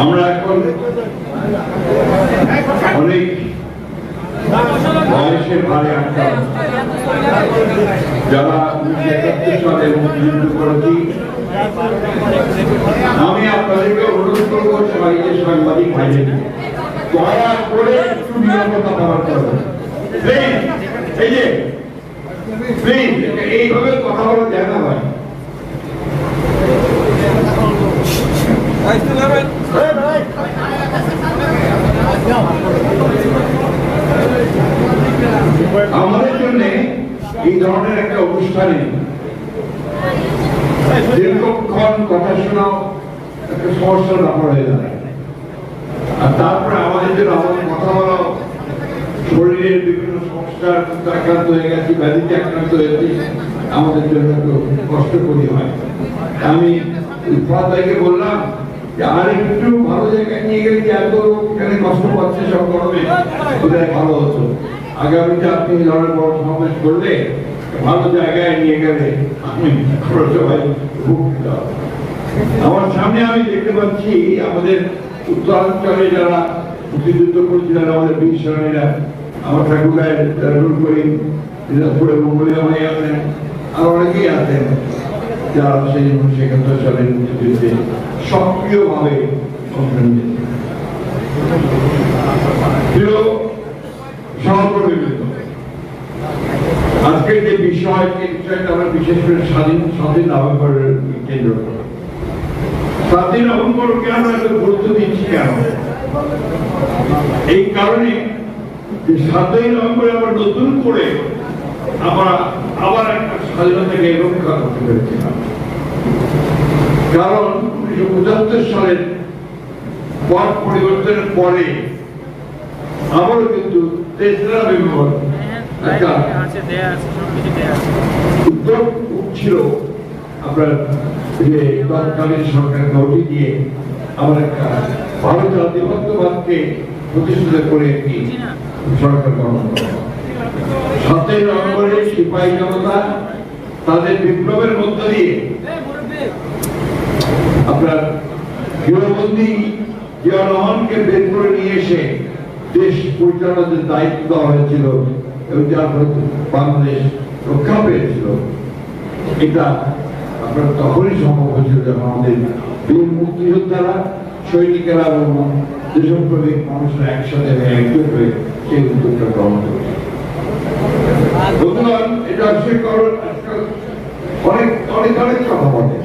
আমরা এখন অনেক বয়সের ভারে আটকা যারা একাত্তর সালে মুক্তিযুদ্ধ করেছি। আমি আপনাদেরকে অনুরোধ করব সবাইকে সাংবাদিক ভাইদের দয়া করে একটু নিরাপত্তা পালন করবেন এই যে এইভাবে কথা বলা যায় না ভাই। আমাদের জন্য এই ধরনের একটা অনুষ্ঠানে দীর্ঘক্ষণ কথা শোনা একটা সমস্যার ব্যাপার হয়ে আর তারপরে আমাদের জন্য আমাদের কথা বলা শরীরের বিভিন্ন সমস্যার আক্রান্ত হয়ে গেছি, ব্যাধিতে আক্রান্ত হয়েছি, আমাদের জন্য একটু কষ্টকরই হয়। আমি উপাধ্যায়কে বললাম আর একটু ভালো জায়গায় নিয়ে গেলে যে এত এখানে কষ্ট পাচ্ছে সব গরমে বোধহয় ভালো হতো? আগামীতে আপনি ধরনের বড় সমাবেশ করলে ভালো জায়গায় নিয়ে গেলে আমি সবাই আমার সামনে আমি দেখতে পাচ্ছি আমাদের উত্তরাঞ্চলে যারা মুক্তিযুদ্ধ করেছিলেন আমাদের বীর সেনানীরা, আমার ঠাকুরায় রুল করি দিনাজপুরে মঙ্গলীয় ভাই আছেন, আর অনেকেই আছেন। যারা সেই একাত্তর সালের মুক্তিযুদ্ধে সক্রিয়ভাবে আজকের যে বিষয় বিষয়টা আমরা বিশেষ করে স্বাধীন স্বাধীন নভেম্বরের কেন্দ্র। করে স্বাধীন নভেম্বর কেন এত গুরুত্ব দিচ্ছি কেন? এই কারণে যে সাতই নভেম্বরে আমরা নতুন করে আমরা আবার একটা স্বাধীনতাকে রক্ষা করতে পেরেছিলাম কারণ উনিশশো পঁচাত্তর সালের পট পরিবর্তনের পরে আবারও কিন্তু তেসরা নভেম্বর একটা উদ্যোগ উঠছিল। আপনার যে তৎকালীন সরকারকে নোটিশ দিয়ে আমার একটা ভারত জাতীয়তাবাদকে প্রতিষ্ঠিত করে একটি সরকার গঠন করা। সাতই নভেম্বরে সিপাহী জনতা তাদের বিপ্লবের মধ্য দিয়ে আপনার গৃহবন্দী জিয়া রহমানকে বের করে নিয়ে এসে দেশ পরিচালনার দায়িত্ব দেওয়া হয়েছিল এবং যার বাংলাদেশ রক্ষা পেয়েছিল। এটা আপনার তখনই সম্ভব হয়েছিল যখন আমাদের বীর মুক্তিযোদ্ধারা সৈনিকেরা এবং দেশপ্রেমিক মানুষরা একসাথে একজোট হয়ে সেই উদ্যোগটা গ্রহণ করেছে। বন্ধুগণ এটা আজকের কারণ আজকাল অনেক অনেক অনেক কথা বলে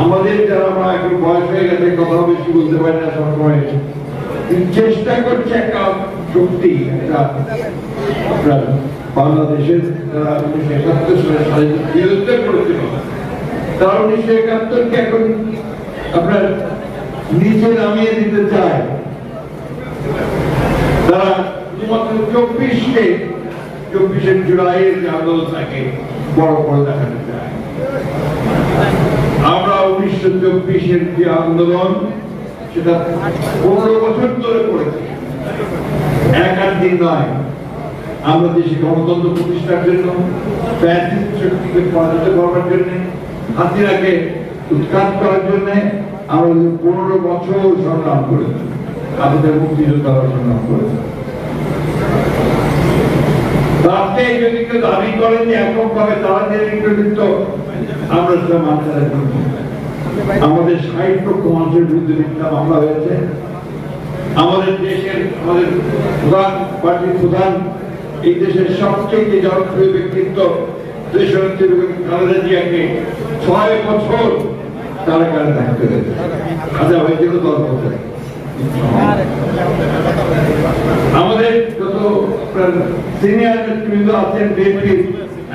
আমাদের যারা আমরা এখন বয়স হয়ে কথা বেশি বলতে পারি না সবসময়। চেষ্টা করছে একটা শক্তি একটা বাংলাদেশের উনিশশো একাত্তর সালে স্বাধীনতা তারা উনিশশো একাত্তরকে এখন আপনার নিচে নামিয়ে দিতে চায়। তারা শুধুমাত্র চব্বিশকে চব্বিশের জুলাইয়ের যে আন্দোলনটাকে বড় করে দেখাতে চায়। উনিশশো চব্বিশের যে আন্দোলন, সেটা পনেরো বছর ধরে করেছি এক আট দিন নয়। আমরা দেশে গণতন্ত্র প্রতিষ্ঠার জন্য ফ্যাসিস্ট শক্তিকে পরাজিত করবার জন্য, হাতিরাকে উৎখাত করার জন্য আমরা পনেরো বছর সংগ্রাম করেছি, আমাদের মুক্তিযোদ্ধারা সংগ্রাম করেছে। তাতে যদি কেউ দাবি করেন যে একক ভাবে তারা যে আমরা সেটা মানতে রাখব। আমাদের ষাট লক্ষ মানুষের বিরুদ্ধে মিথ্যা মামলা হয়েছে। আমাদের দেশের, আমাদের প্রধান পার্টির প্রধান এই দেশের সবচেয়ে জনপ্রিয় ব্যক্তিত্ব আমাদের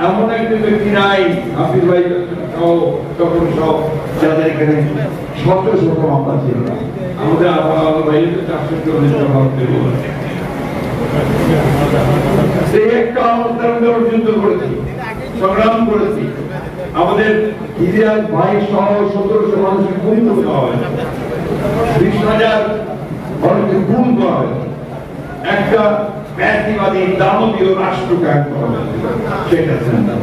এমন একজন ব্যক্তি নাই হাফিজ ভাই সহ তখন সব যাদের এখানে শত শত মামলা ছিল। আমাদের একটা অবস্থান আমরা যুদ্ধ করেছি সংগ্রাম করেছি। আমাদের ইতিহাস ভাই সহ সতেরোশো মানুষের গুম করতে হবে বিশ হাজার মানুষকে গুম করা হবে একটা ব্যক্তিবাদী দানবীয় রাষ্ট্র কায়েম করা হয়েছে সেটা চিন্তা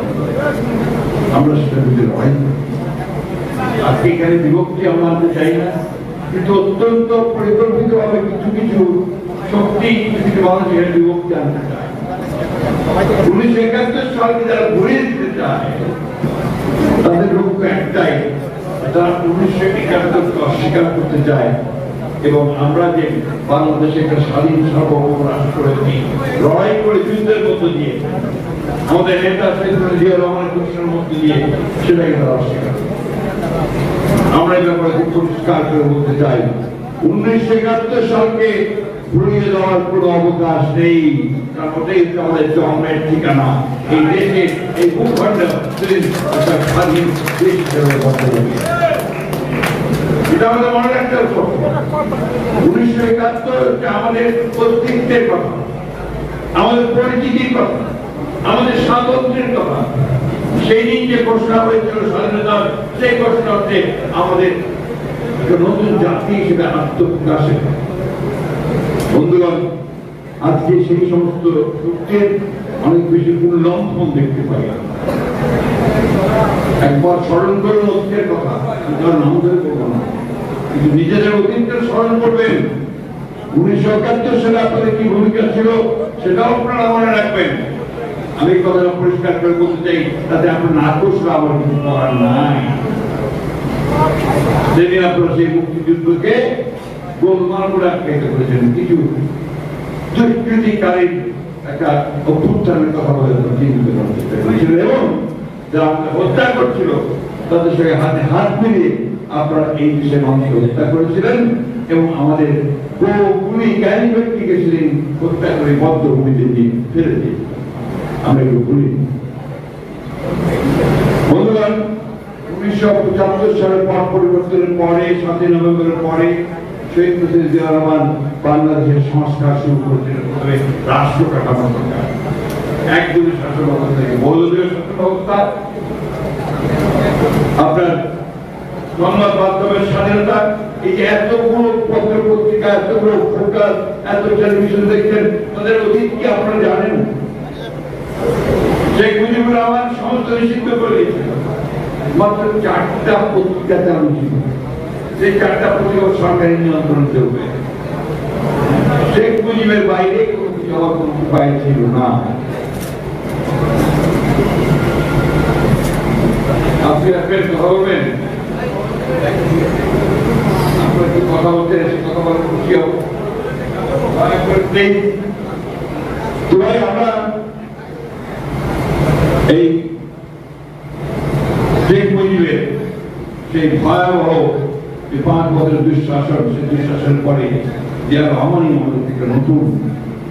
আমরা সেটা বুঝে লড়াই করি। আজকে এখানে বিভক্তি আমরা আনতে চাই না। কিন্তু অত্যন্ত পরিকল্পিত ভাবে কিছু কিছু শক্তি কিছু মানুষ এখানে বিভক্তি আনতে চায় উনিশশো একাত্তর সালকে যারা ঘুরিয়ে দিতে চায়, তাদের লক্ষ্য একটাই তারা উনিশশো একাত্তরকে অস্বীকার করতে চায় এবং আমরা যে বাংলাদেশে একটা স্বাধীন সার্বভৌম রাষ্ট্র হয়েছি লড়াই করে যুদ্ধের মধ্য দিয়ে, আমাদের নেতা জিয়া রহমানের ঘোষণার মধ্য দিয়ে, সেটাকে তারা অস্বীকার আমরা এই ব্যাপারে খুব পরিষ্কার করে বলতে চাই, উনিশশো একাত্তর সালকে ঘুরিয়ে দেওয়ার কোনো অবকাশ নেই, কারণ ওটাই আমাদের জন্মের ঠিকানা। এই দেশে এই ভূখণ্ড স্বাধীন দেশ হিসেবে বর্তমান এটা আমাদের মনে রাখতে হবে উনিশশো একাত্তর আমাদের অস্তিত্বের কথা, আমাদের পরিচিতির কথা, আমাদের স্বাতন্ত্র্যের কথা। সেই দিন যে ঘোষণা হয়েছিল স্বাধীনতার সেই ঘোষণা হচ্ছে আমাদের নতুন জাতি হিসেবে আত্মপ্রকাশের বন্ধুগণ, আজকে সেই সমস্ত সূত্রের অনেক বেশি উল্লঙ্ঘন দেখতে পাই। একবার স্মরণ করুন অতীতের কথা। তার নাম ধরে করব না কিন্তু নিজেদের অতীতকে স্মরণ করবেন। উনিশশো একাত্তর সালে আপনাদের কি ভূমিকা ছিল, সেটাও আপনারা মনে রাখবেন। আমি কথাটা পরিষ্কার করে বলতে চাই, তাতে আপনার নাকশ আমার কিছু করার নাই। সেদিন আপনারা সেই মুক্তিযুদ্ধকে গোলমাল করে আখ্যায়িত করেছেন, কিছু দুষ্কৃতিকারীর একটা অভ্যুত্থানের কথা বলে চিহ্নিত করার চেষ্টা করেছিল এবং যারা হত্যা করছিল, তাদের সঙ্গে হাতে হাত মিলিয়ে আপনারা এই দেশের মানুষকে হত্যা করেছিলেন এবং আমাদের বহুগুলি জ্ঞানী ব্যক্তিকে সেদিন হত্যা করে বদ্ধভূমিতে দিয়ে ফেলে দিয়ে আমরা এগুলো ভুলি বন্ধুগণ, উনিশশো পঁচাত্তর সালের পর পরিবর্তনের পরে, সাতই নভেম্বরের পরে শহীদ জিয়া রহমান বাংলাদেশের সংস্কার শুরু করেছিলেন। রাষ্ট্র কাঠামো সরকার একদমই শাসন ব্যবস্থা থেকে। বহুদলীয় শাসন ব্যবস্থা আপনার সংবাদ মাধ্যমের স্বাধীনতা, এই যে এতগুলো পত্র পত্রিকা, এতগুলো ফোকাস এত টেলিভিশন দেখছেন, তাদের অতীত কি আপনারা জানেন? শেখ মুজিবুর রহমান সমস্ত নিষিদ্ধ করে মাত্র চারটা পত্রিকা চালু ছিল সেই চারটা পত্রিকা সরকারি নিয়ন্ত্রণ চলবে। শেখ মুজিবের বাইরে কোনো কিছু হওয়ার কোনো ছিল না। আপনি আপনার কথা বলবেন? আপনার কি কথা বলতে কথা বলার খুশি হব? সেই ভয়াবহ যে পাঁচ বছরের দুঃশাসন, সেই দুঃশাসনের পরে জিয়া রহমানই থেকে নতুন।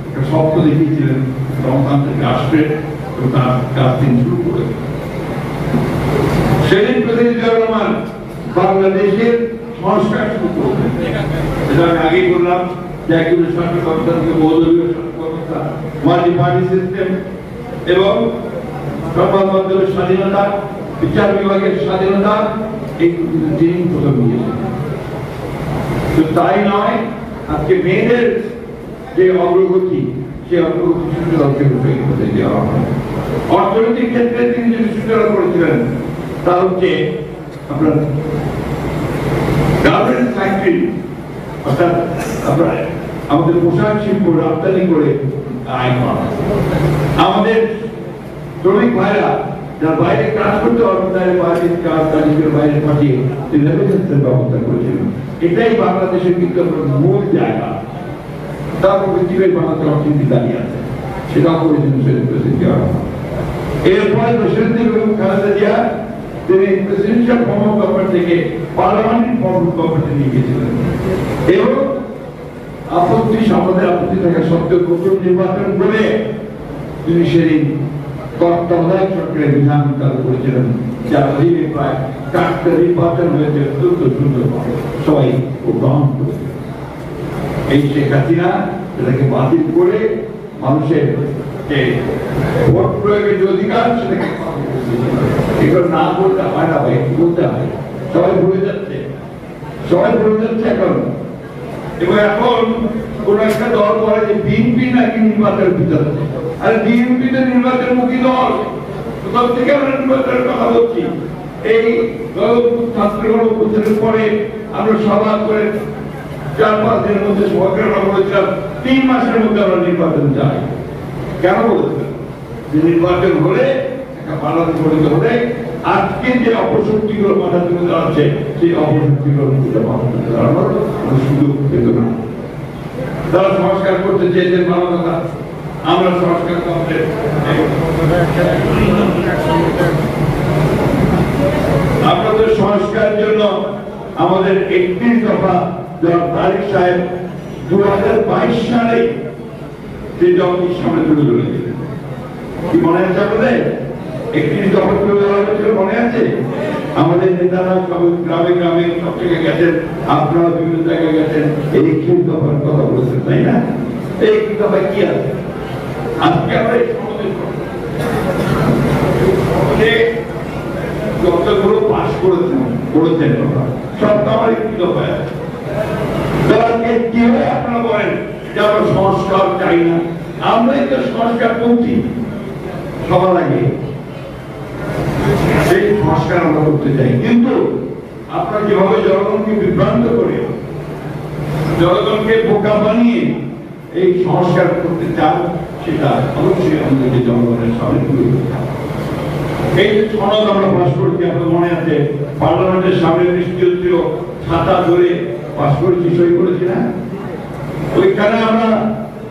একটা স্বপ্ন দেখিয়েছিলেন গণতান্ত্রিক রাষ্ট্রের এবং তার কাজ তিনি শুরু করে সেদিন প্রেসিডেন্ট জিয়া রহমান বাংলাদেশের সংস্কার শুরু। যেটা আমি আগেই বললাম যে একজন শাসন ব্যবস্থা থেকে বহুদলীয় ব্যবস্থা মাল্টি পার্টি সিস্টেম এবং সংবাদ মাধ্যমের স্বাধীনতা, বিচার বিভাগের স্বাধীনতা কিন্তু তিনি প্রথম তাই নয়, আজকে মেয়েদের যে অগ্রগতি, সেই অগ্রগতি অর্থনৈতিক ক্ষেত্রে তিনি যে সূচনা করেছিলেন তা হচ্ছে আপনার গার্মেন্টস ফ্যাক্টরি অর্থাৎ আপনার আমাদের পোশাক শিল্প রপ্তানি করে আয় করা আমাদের শ্রমিক ভাইরা যারা বাইরে কাজ করতে পারবেন, তাদের বাইরে কাজ তাদের বাইরে পাঠিয়ে ব্যবস্থা করেছিলেন, এটাই বাংলাদেশের কিন্তু মূল জায়গা। তারপর পৃথিবীর বাংলাদেশ অর্থনীতি দাঁড়িয়ে আছে। সেদিন প্রেসিডেন্ট এরপরে প্রেসিডেন্ট খালেদা জিয়া তিনি প্রেসিডেন্সিয়াল ফর্ম অফ গভর্নমেন্ট থেকে পার্লামেন্টারি ফর্ম অফ গভর্নমেন্টে নিয়ে গেছিলেন এবং আপত্তি আমাদের আপত্তি থাকা সত্ত্বেও নতুন নির্বাচন করে তিনি সেদিন তত্ত্বাবধায়ক সরকারের বিধান করেছিলেন যার অধীনে প্রায় চারটে নির্বাচন হয়েছে দ্রুত দ্রুত সবাই গ্রহণ এই শেখ হাসিনা এটাকে বাতিল করে মানুষের যে ভোট প্রয়োগের যে অধিকার, সেটাকে এগুলো না বলতে হয় না ভাই বলতে হয়? সবাই ভুলে যাচ্ছে। সবাই ভুলে যাচ্ছে এখন। এবং এখন কোন একটা দল বলে যে বিএনপি নাকি নির্বাচনের ভিতরে আর বিএনপি তো নির্বাচনমুখী দল। কোথাও থেকে আমরা নির্বাচনের কথা বলছি। এই ছাত্রগণ উপস্থিতের পরে আমরা সভা করে চার পাঁচ দিনের মধ্যে সরকার বলেছিলাম, তিন মাসের মধ্যে আমরা নির্বাচন চাই। কেন বলেছিলাম যে নির্বাচন হলে, একটা পালন করিতে হলে, আজকে যে অপশক্তিগুলো মাথা তুলে দাঁড়াচ্ছে সেই অপশক্তিগুলো না। তারা সংস্কার করতে চেয়েছেন আমরা সংস্কার করতে জন্য আমাদের একত্রিশ দফা সাহেব দু হাজার বাইশ সালে যে জগতের সামনে তুলে ধরেছিলেন কি মনে আছে আপনাদের? একত্রিশ দফা তুলে ধরা হয়েছিল মনে আছে? আমাদের নেতারা সব গ্রামে গ্রামে সব থেকে গেছেন, আপনারা বিভিন্ন জায়গায় গেছেন, এই একত্রিশ দফার কথা বলেছেন, তাই না? এই একত্রিশ দফা কি আছে? আজকে আমরা যতগুলো পাশ করেছেন করেছেন সব তো আমার একটি দফায় আছে। দলকে কীভাবে আপনারা বলেন যে আমরা সংস্কার চাই না। আমরাই তো সংস্কার পন্থী সবার আগে সেই সংস্কার আমরা করতে চাই। কিন্তু আপনারা যেভাবে জনগণকে বিভ্রান্ত করে, জনগণকে বোকা বানিয়ে এই সংস্কার করতে চান, সেটা অবশ্যই আমাদেরকে জনগণের সামনে তুলে এই যে সনদ আমরা পাশ করেছি আপনার মনে আছে? পার্লামেন্টের সামনে বৃষ্টি হচ্ছিল, ছাতা ধরে পাশ করেছি, সই করেছি না? ওইখানে আমরা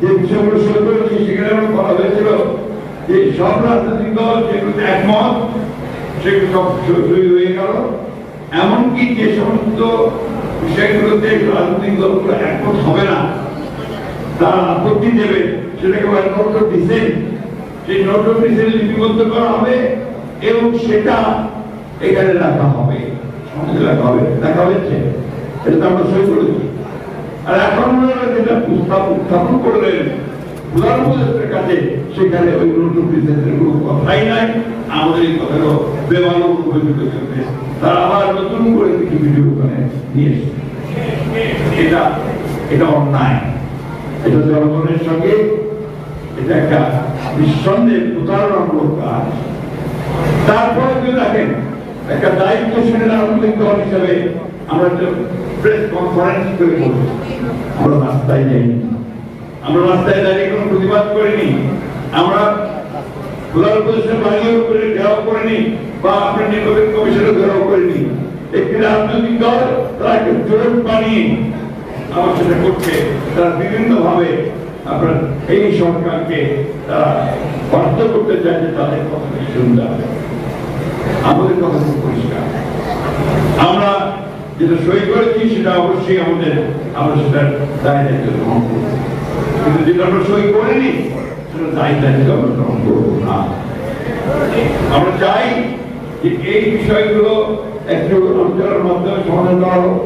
যে বিষয়গুলো সই করেছি, সেখানে আমরা বলা হয়েছিল যে সব রাজনৈতিক দল যেগুলোতে একমত সেগুলো সব হয়ে গেল। এমনকি যে সমস্ত বিষয়গুলোতে রাজনৈতিক দলগুলো একমত হবে না, তারা আপত্তি দেবে, সেটাকে নোট অফ ডিসেন্ট সেই নোট অফ ডিসেন্ট লিপিবদ্ধ করা হবে এবং সেটা এখানে রাখা হবে। সমাজে রাখা হবে। দেখা হয়েছে। এটা আমরা সই করেছি। আর এখন যেটা উত্থাপন করলেন প্রধান উপদেষ্টার কাছে, সেখানে ওই নোট অফ কোনো কথাই নাই। আমাদের এই কথাগুলো বেমানব অভিযোগ করবে তারা আবার নতুন করে কিছু ভিডিও ওখানে নিয়ে এটা এটা অন্যায়। এটা জনগণের সঙ্গে, এটা একটা নিঃসন্দেহে প্রতারণামূলক কাজ। তারপরে যদি দেখেন, একটা দায়িত্বশীল রাজনৈতিক দল হিসাবে আমরা প্রেস কনফারেন্স করে বলছি আমরা রাস্তায় যাইনি। আমরা রাস্তায় দাঁড়িয়ে কোনো প্রতিবাদ করিনি। আমরা প্রধান উপদেষ্টার বাড়ির উপরে ঘেরাও করিনি বা আপনার নির্বাচন কমিশনে ঘেরাও করিনি। একটি রাজনৈতিক দল তারা একটা জোট বানিয়ে আমার সেটা করছে। তারা বিভিন্ন ভাবে আপনার এই সরকারকে তারা বাধ্য করতে চায় যে তাদের কথা শুনতে হবে। আমাদের কথা খুব পরিষ্কার। যেটা সই করেছি সেটা অবশ্যই আমাদের, আমরা সেটা দায় দায়িত্ব গ্রহণ করব। কিন্তু যেটা আমরা সই করিনি, সেটা দায় দায়িত্ব আমরা গ্রহণ করব না। আমরা চাই যে এই বিষয়গুলো একটু আলোচনার মাধ্যমে সমাধান করা হোক।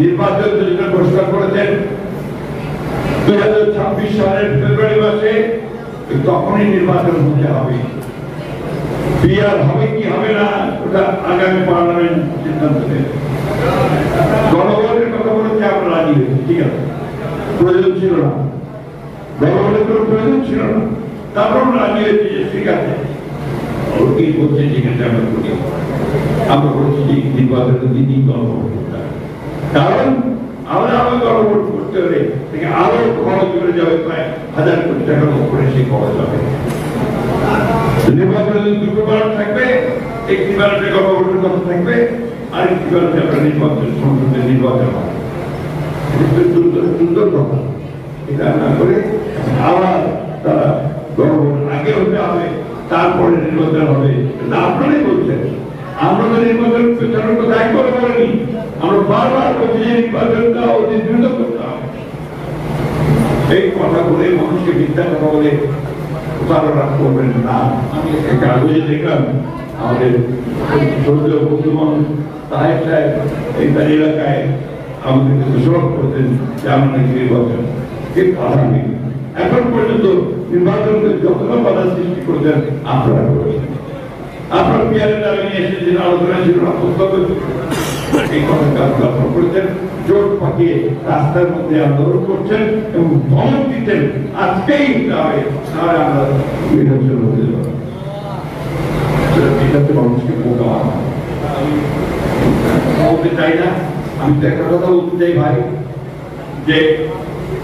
নির্বাচন যেটা ঘোষণা করেছেন, দুই হাজার ছাব্বিশ সালের ফেব্রুয়ারি মাসে তখনই নির্বাচন হতে হবে। বিয়ার হবে কি হবে না, ওটা আগামী পার্লামেন্ট সিদ্ধান্ত নেবে। জনগণের কথা বলেছে আমরা রাজি ঠিক আছে? প্রয়োজন ছিল না। জনগণের কোনো প্রয়োজন ছিল না। তারপর রাজি হয়েছি যে ঠিক আছে। কি বলছে ঠিক আমরা করি। আমরা বলছি যে নির্বাচনের দিনই গণভোট কারণ আমরা আরও গণভোট করতে হলে থেকে আরও খরচ করে যাবে প্রায় হাজার কোটি টাকার উপরে সেই খরচ হবে। নির্বাচনে যদি দুটো ব্যালট থাকবে, একটি ব্যালটে গণভোটের কথা থাকবে আর একটি ব্যালটে নির্বাচন, সংসদের নির্বাচন হবে। সুন্দর কথা এটা না করে আবার তারা গণভোট আগে হতে হবে, তারপরে নির্বাচন হবে। এটা আপনারাই বলছেন। আমরা তো নির্বাচন পেছনের কথা একবার বলিনি। আমরা বারবার বলছি যে নির্বাচনটা অতি দ্রুত করতে হবে। এই কথা বলে মানুষকে মিথ্যা কথা বলে প্রতারণা করবেন না। আমি একটা কাগজে দেখলাম। আমাদের সৌদি বর্তমান সাহেব সাহেব এই তার এলাকায় আমাদেরকে দোষারোপ করতেন যে আমরা নির্বাচন। কে কথা নেই এখন পর্যন্ত নির্বাচনকে যতটা বাধা সৃষ্টি করেছেন, আপনারা করেছেন। আপনার পিয়ারের দাবি নিয়ে এসেছেন, আলোচনা ছিল এই কথা কাজ করেছেন, জোট পাকিয়ে রাস্তার মধ্যে আন্দোলন করছেন এবং ধমক দিচ্ছেন। আজকেই তাহলে আমরা নির্বাচন হতে যাব। এটাতে মানুষকে বোকা। বলতে চাই না, আমি তো একটা কথা বলতে চাই ভাই, যে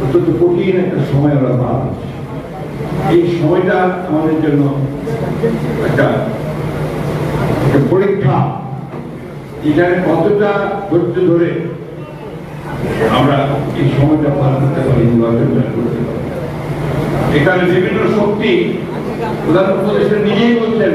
অত্যন্ত কঠিন একটা সময় আমরা পার এই সময়টা আমাদের জন্য একটা পরীক্ষা এখানে কতটা ধৈর্য ধরে আমরা এই সময়টা পার করতে পারি করতে এখানে বিভিন্ন শক্তি প্রধান উপদেষ্টা নিজেই বলছেন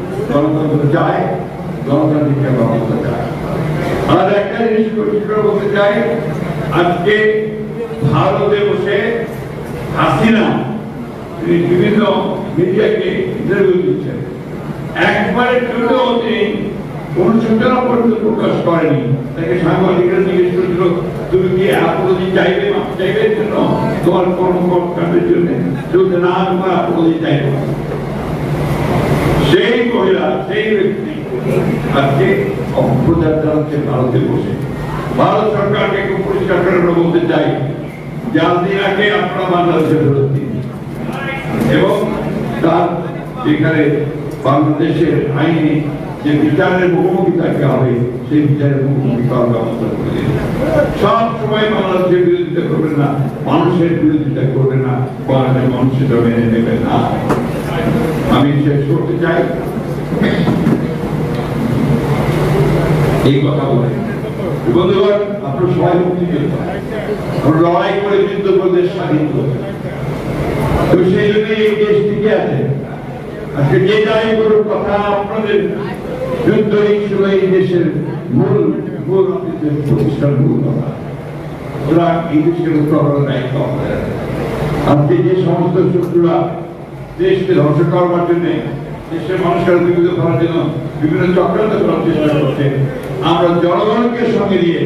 গণতন্ত্র চায়, গণতান্ত্রিক গণতন্ত্র চায়। আর একটা জিনিস পরিষ্কার করে বলতে চাই, আজকে ভারতে বসে হাসিনা, তিনি বিভিন্ন মিডিয়াকে ইন্টারভিউ দিচ্ছেন। একবারে টুটেও তিনি অনুশোচনা পর্যন্ত প্রকাশ করেনি। তাকে সাংবাদিকরা জিজ্ঞেস করেছিল, তুমি কি আপত্তি চাইবে চাইবে জন্য? তোমার কর্মকর্তাদের জন্য। যদি না, তোমার আপত্তি চাইবে মহিলা সেই ব্যক্তি আজকে অপপ্রচার চালাচ্ছে ভারতে বসে। ভারত সরকারকে খুব পরিষ্কার করে বলতে চাই আগে আপনারা বাংলাদেশে ফেরত দিন এবং তার যেখানে বাংলাদেশের আইনে যে বিচারের মুখোমুখি থাকতে হবে সেই বিচারের মুখোমুখি করার ব্যবস্থা করে সব সময় বাংলাদেশের বিরোধিতা করবেন না, মানুষের বিরোধিতা করবেন না বাংলাদেশের মানুষ সেটা নেবেন না আমি শেষ করতে চাই এই কথা বলে। বন্ধুগণ, আপনার সবাই মুক্তিযোদ্ধা আমরা লড়াই করে যুদ্ধ প্রদেশ স্বাধীন করতে সেই জন্য এই দেশ টিকে আছে। আজকে যে যাই করুক কথা আপনাদের যুদ্ধ ছিল এই দেশের মূল মূল প্রতিষ্ঠার মূল কথা। ওরা এই দেশের আমরা দায়িত্ব আজকে যে সমস্ত শত্রুরা দেশকে ধ্বংস করবার জন্য দেশের মানুষের বিবিধ করার জন্য বিভিন্ন চক্রান্ত করার চেষ্টা করছে। আমরা জনগণকে সঙ্গে দিয়ে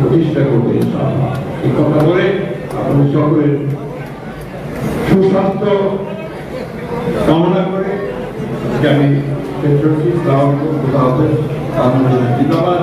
প্রতিষ্ঠা করবে আমি জিন্দাবাদ।